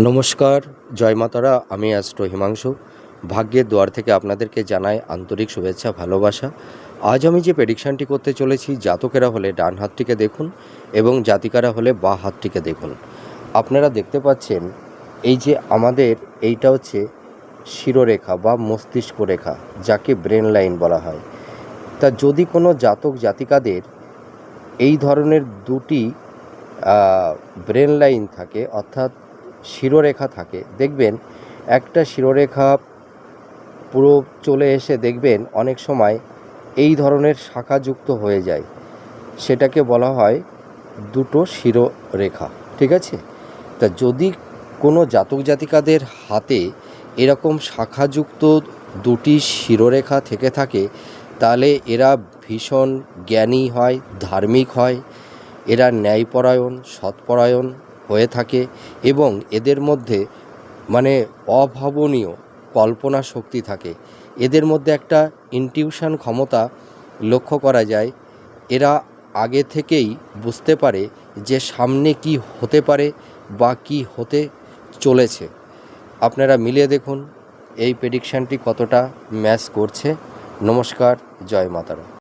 নমস্কার, জয় মাতারা, আমি অ্যাস্ট্রো হিমাংশু। ভাগ্যের দুয়ার থেকে আপনাদেরকে জানাই আন্তরিক শুভেচ্ছা, ভালোবাসা। আজ আমি যে প্রেডিকশানটি করতে চলেছি, জাতকেরা হলে ডান হাতটিকে দেখুন এবং জাতিকারা হলে বা হাতটিকে দেখুন। আপনারা দেখতে পাচ্ছেন, এই যে আমাদের এইটা হচ্ছে শিরোরেখা বা মস্তিষ্ক রেখা, যাকে ব্রেন লাইন বলা হয়। তা যদি কোনো জাতক, জাতিকাদের এই ধরনের দুটি ব্রেন লাইন থাকে, অর্থাৎ শিরোরেখা থাকে। দেখবেন, একটা শিরোরেখা পুরো চলে এসে দেখবেন অনেক সময় এই ধরনের শাখাযুক্ত হয়ে যায়। সেটাকে বলা হয় দুটো শিরোরেখা, ঠিক আছে? তা যদি কোনো জাতক জাতিকাদের হাতে এরকম শাখাযুক্ত দুটি শিরোরেখা থেকে থাকে, তাহলে এরা ভীষণ জ্ঞানী হয়, ধার্মিক হয়। এরা ন্যায়পরায়ণ, সৎপরায়ণ হয়ে থাকে এবং এদের মধ্যে মানে অভাবনীয় কল্পনা শক্তি থাকে। এদের মধ্যে একটা ইনটিউশন ক্ষমতা লক্ষ্য করা যায়। এরা আগে থেকেই বুঝতে পারে যে সামনে কি হতে পারে বা কি হতে চলেছে। আপনারা মিলিয়ে দেখুন এই প্রেডিকশানটি কতটা ম্যাচ করছে। নমস্কার, জয় মাতারা